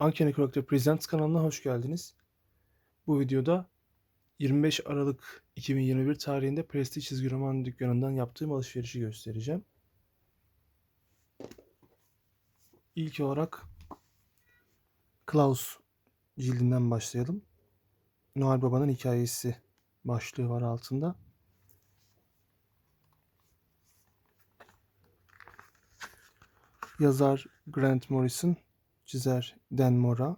Uncanny Character Presents kanalına hoş geldiniz. Bu videoda 25 Aralık 2021 tarihinde Prestige çizgi roman dükkanından yaptığım alışverişi göstereceğim. İlk olarak Klaus cildinden başlayalım. Noel Baba'nın hikayesi başlığı var altında. Yazar Grant Morrison, çizer Dan Mora.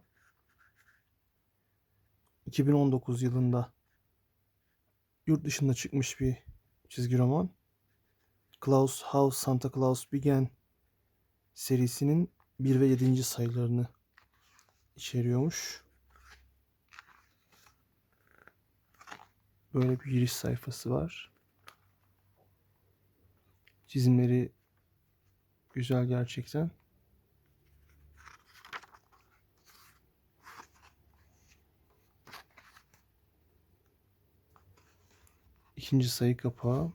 2019 yılında yurt dışında çıkmış bir çizgi roman. Klaus How Santa Claus Began serisinin 1 ve 7. sayılarını içeriyormuş. Böyle bir giriş sayfası var. Çizimleri güzel gerçekten. İkinci sayı kapağı.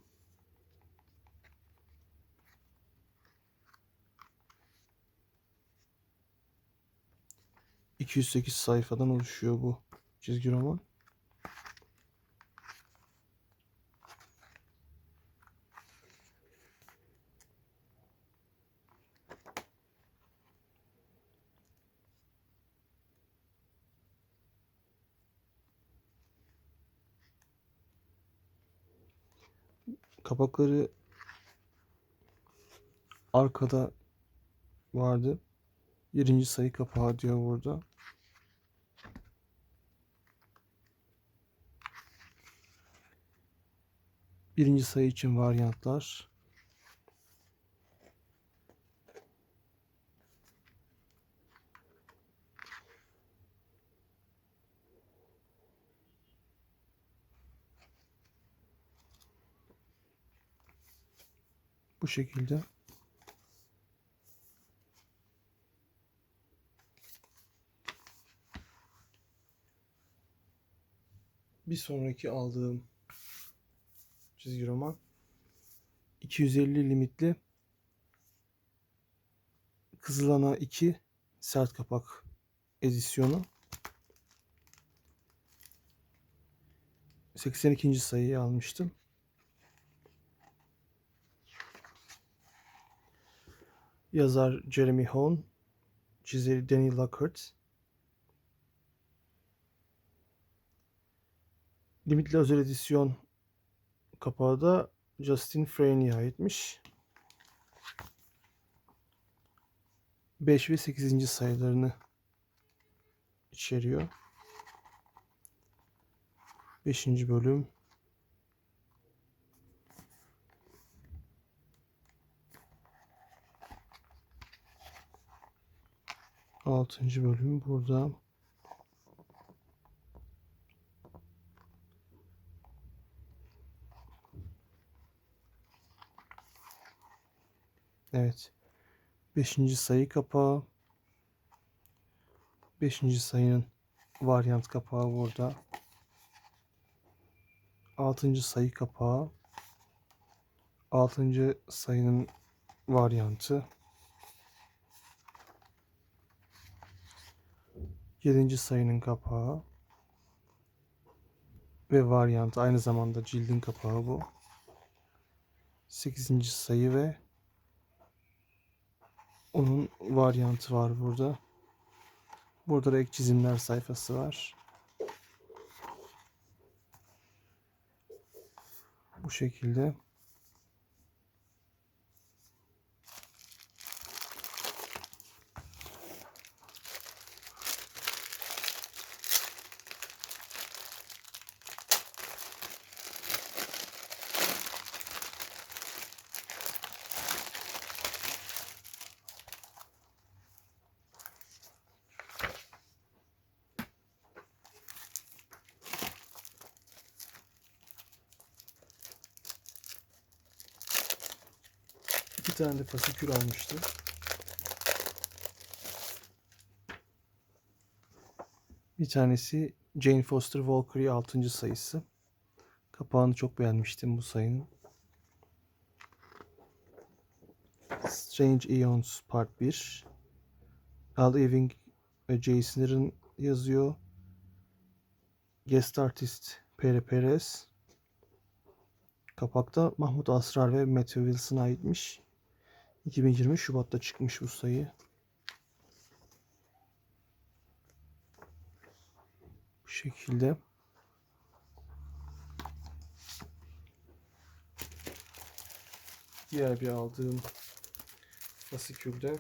...208 sayfadan oluşuyor bu çizgi roman. Kapakları arkada vardı. Birinci sayı kapağı diyor burada. Birinci sayı için varyantlar. Bu şekilde. Bir sonraki aldığım çizgi roman 250 limitli Kızılana 2 sert kapak edisyonu. 82. sayıyı almıştım. Yazar Jeremy Hone, çizeri Danny Lockhart. Limitli özel edisyon kapağı da Justin Frayne'ye aitmiş. 5 ve 8. sayılarını içeriyor. 5. bölüm Altıncı bölüm burada. Evet. Beşinci sayı kapağı. Beşinci sayının varyant kapağı burada. Altıncı sayı kapağı. Altıncı sayının varyantı. 7. sayının kapağı ve varyantı aynı zamanda cildin kapağı bu. 8. sayı ve onun varyantı var burada. Burada da ek çizimler sayfası var. Bu şekilde. Tane de fasikül almıştım. Bir tanesi Jane Foster Walker'ı 6. sayısı. Kapağını çok beğenmiştim bu sayının. Strange Eons Part 1. Al Ewing ve Aaron yazıyor. Guest artist Pere Perez. Kapakta Mahmut Asrar ve Matthew Wilson'a aitmiş. 2020 Şubat'ta çıkmış bu sayı. Bu şekilde. Diğer bir aldığım fasikülde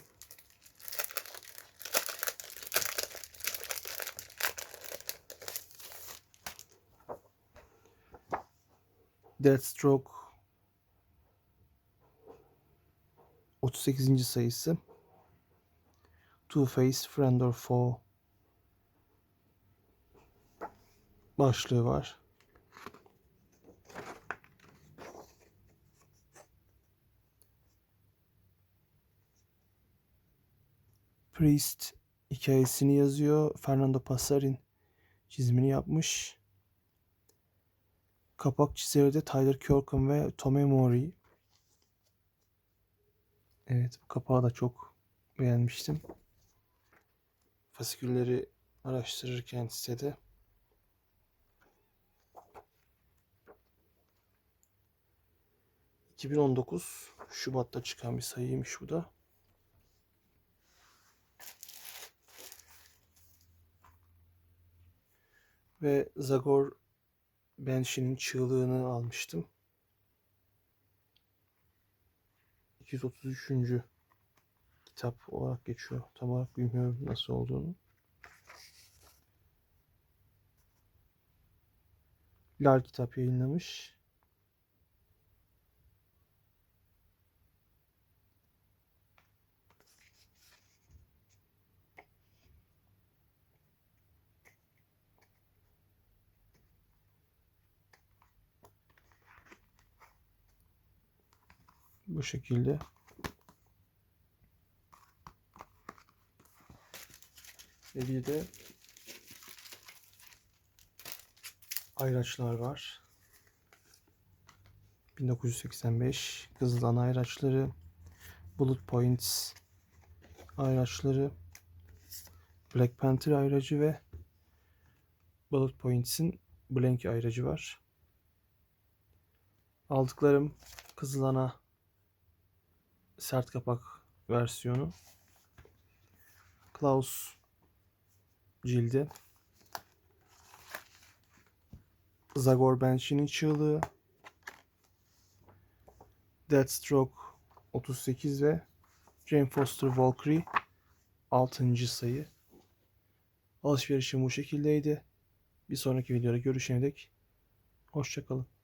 Deathstroke 38. sayısı Two Face Friend or Foe başlığı var. Priest hikayesini yazıyor. Fernando Passarin çizimini yapmış. Kapak çizeri de Tyler Kirkham ve Tommy Mori. Evet bu kapağı da çok beğenmiştim. Fasikülleri araştırırken sitede. ...2019 Şubat'ta çıkan bir sayıymış bu da. Ve Zagor Banshee'nin çığlığını almıştım. 233. kitap olarak geçiyor. Tam olarak bilmiyorum nasıl olduğunu. Lal kitap yayınlamış. Bu şekilde. Ve bir de ayraçlar var. 1985 Kızılan ayraçları, Bullet Points ayraçları, Black Panther ayracı ve Bullet Points'in Blank ayracı var. Aldıklarım Kızılana sert kapak versiyonu. Klaus cildi. Zagor Banshee'nin çığlığı. Deathstroke 38 ve Jane Foster Valkyrie 6. sayı. Alışverişim bu şekildeydi. Bir sonraki videoda görüşene dek hoşçakalın.